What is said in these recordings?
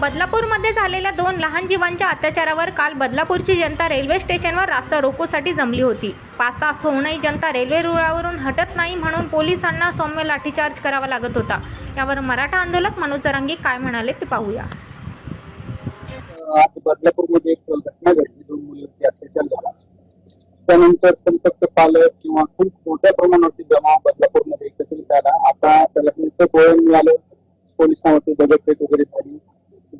बदलापूरमध्ये झालेल्या दोन लहान जीवांच्या अत्याचारावर काल बदलापूरची जनता रेल्वे स्टेशनवर रास्ता रोकोसाठी जमली होती. पाच तास होऊनही जनता रेल्वे रुळावरून हटत नाही म्हणून पोलिसांना सौम्य लाठीचार्ज करावा लागत होता. यावर मराठा आंदोलक मनोज जरांगे काय म्हणाले ते पाहूया. आज बदलापूरमध्ये एक घटना घडली. दोन मुलीवरती अत्याचार झाला. त्यानंतर संतप्त पालक किंवा खूप मोठ्या प्रमाणावरती जमाव बदलापूरमध्ये एकत्रित झाला. आता त्याला नुसतं गोळ्या मिळालं. पोलिसांवरती दगडफेक वगैरे झाली.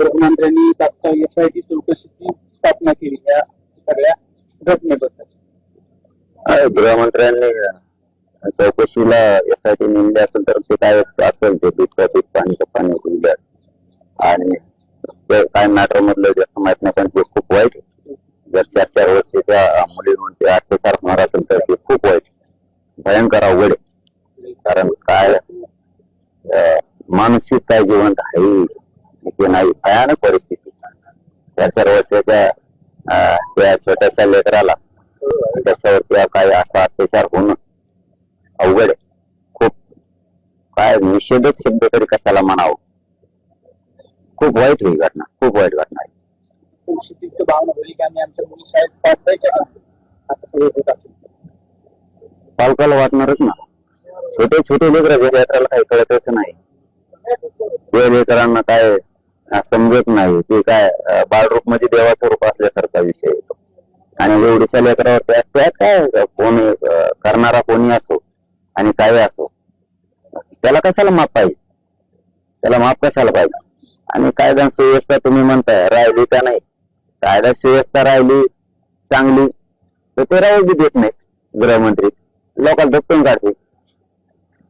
गृहमंत्र्यांनी तात्काळ एस आय टी चौकशीची स्थापना केली या सगळ्या घटनेबद्दल. गृहमंत्र्यांनी चौकशीला एस आय टी नेमली असेल तर ते काय असेल ते दूध दूध पाणी पाणी दिलं. आणि काय मॅटर मधलं जास्त माहीत नाही पण ते खूप वाईट जर चार चार वर्षाच्या अं, मुलीवरून ते अत्याचार होणार असेल तर ते खूप वाईट भयंकर अवघड कारण काय? मानसिक काय जिवंत आहे? नाही. भयानक परिस्थिती. त्या चार वर्षाच्या त्या छोट्याशा लेकराला त्याच्यावरती काय असा अत्याचार होणं अवघड आहे. खूप काय निषेधच शब्द तरी कशाला म्हणावं? खूप वाईट ही घटना. खूप वाईट घटना आहे. पालकाला वाटणारच ना. छोटे छोटे लेकर लेकराला काही कळतच नाही. ते लेकरांना काय समजत नाही. ते काय बाळरूप म्हणजे देवाचं रूप असल्यासारखा विषय येतो आणि एवढीच्या लेकरावर त्या काय कोणी करणारा कोणी असो आणि काय असो त्याला कशाला माफ पाहिजे? त्याला माफ कशाला पाहिजे? आणि कायदा सुव्यवस्था तुम्ही म्हणताय राहिली का नाही? कायदा सुव्यवस्था राहिली चांगली तर ते राहू बी देत नाही गृहमंत्री. लोकांना धपकून काढते.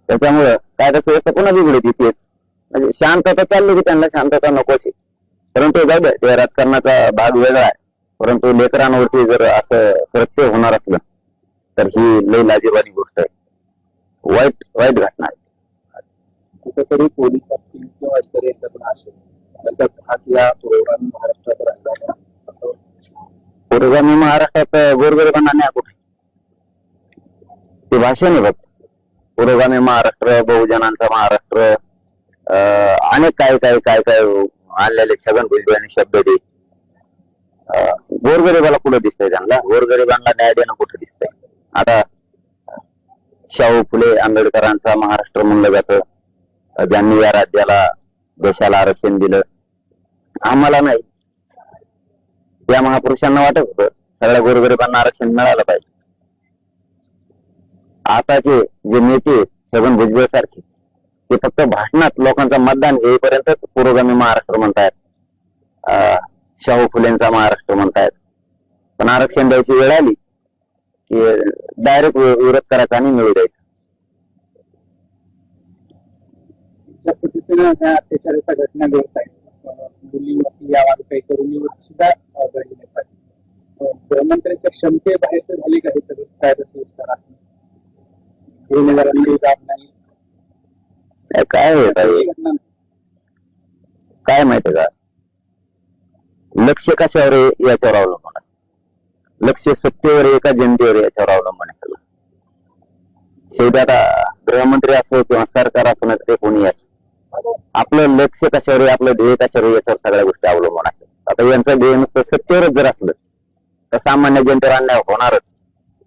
त्याच्यामुळं कायदा सुव्यवस्था पुन्हा बिघडत तेच. म्हणजे शांतता चालली की त्यांना शांतता नकोच आहे परंतु जाऊ द्या राजकारणाचा भाग वेगळा आहे. परंतु लेकरांवरती जर असं कृत्य होणार असलं तर ही लई लाजीवानी गोष्ट आहे. वाईट वाईट घटना आहे. कुठेतरी पोलीस असतील किंवा इतर असेल हात या प्रोग्राम महाराष्ट्रात राहिला. पुरोगामी महाराष्ट्रात गोरगरिबांना न्याय कुठे? ते भाषण आहे फक्त पुरोगामी महाराष्ट्र बहुजनांचा महाराष्ट्र अनेक काय काय काय काय आणलेले छगन भुजबळ आणि शब्द दे. अं, गोरगरिबाला कुठं दिसतंय त्यांना? गोरगरिबांना न्याय देणं कुठं दिसतंय? आता शाहू फुले आंबेडकरांचा महाराष्ट्र म्हणलं जातं. ज्यांनी या राज्याला देशाला आरक्षण दिलं. आम्हाला नाही. या महापुरुषांना वाटत होतं सगळ्या गोरगरिबांना आरक्षण मिळालं पाहिजे. आताचे जे नेते छगन भुजबळ सारखे ते फक्त भाषणात लोकांचं मतदान येईपर्यंतच पुरोगामी महाराष्ट्र म्हणतायत. शाहू फुलेंचा महाराष्ट्र म्हणतायत. पण आरक्षण द्यायची वेळ आली की डायरेक्ट विरोध करायचा आणि मिळू द्यायचा. घटना घडत आहेत. मुलीवरती काही तरुणीवरती सुद्धा अं, घडलेल्या गृहमंत्र्यांच्या क्षमतेबाहेरचं झाले कायदा गुन्हेगारांनी जात नाही. काय काय ताई? काय माहितीये का? लक्ष कशावर आहे? याच्यावर अवलंबून आहे. लक्ष सत्तेवर आहे का जनतेवर आहे याच्यावर अवलंबून आहे सगळं. शेवटी आता गृहमंत्री असो किंवा सरकार असो ना ते कोणी असो. आपलं लक्ष कशावर आहे? आपलं ध्येय कशावर आहे? याच्यावर सगळ्या गोष्टी अवलंबून आहेत. आता यांचं ध्येय नुसतं सत्तेवरच जर असलं तर सामान्य जनतेवर अन्याय होणारच.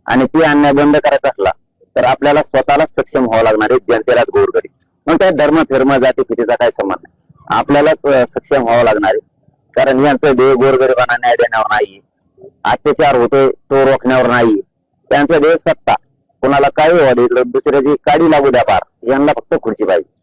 आणि ती अन्याय बंद करायचा असला तर आपल्याला स्वतःलाच सक्षम व्हावं लागणार आहे. जनतेलाच गोरगरीब. मग त्या धर्म फिर्म जाती फितीचा काय संबंध? नाही आपल्यालाच सक्षम व्हावं लागणार आहे. कारण यांचं ध्येय गोरगरिबांना न्याय देण्यावर नाही. अत्याचार होतोय तो रोखण्यावर नाही. त्यांचं ध्येय सत्ता. कोणाला काही व्हावं इकडे दुसऱ्याची काडी लागू द्या पार यांना फक्त खुर्ची पाहिजे.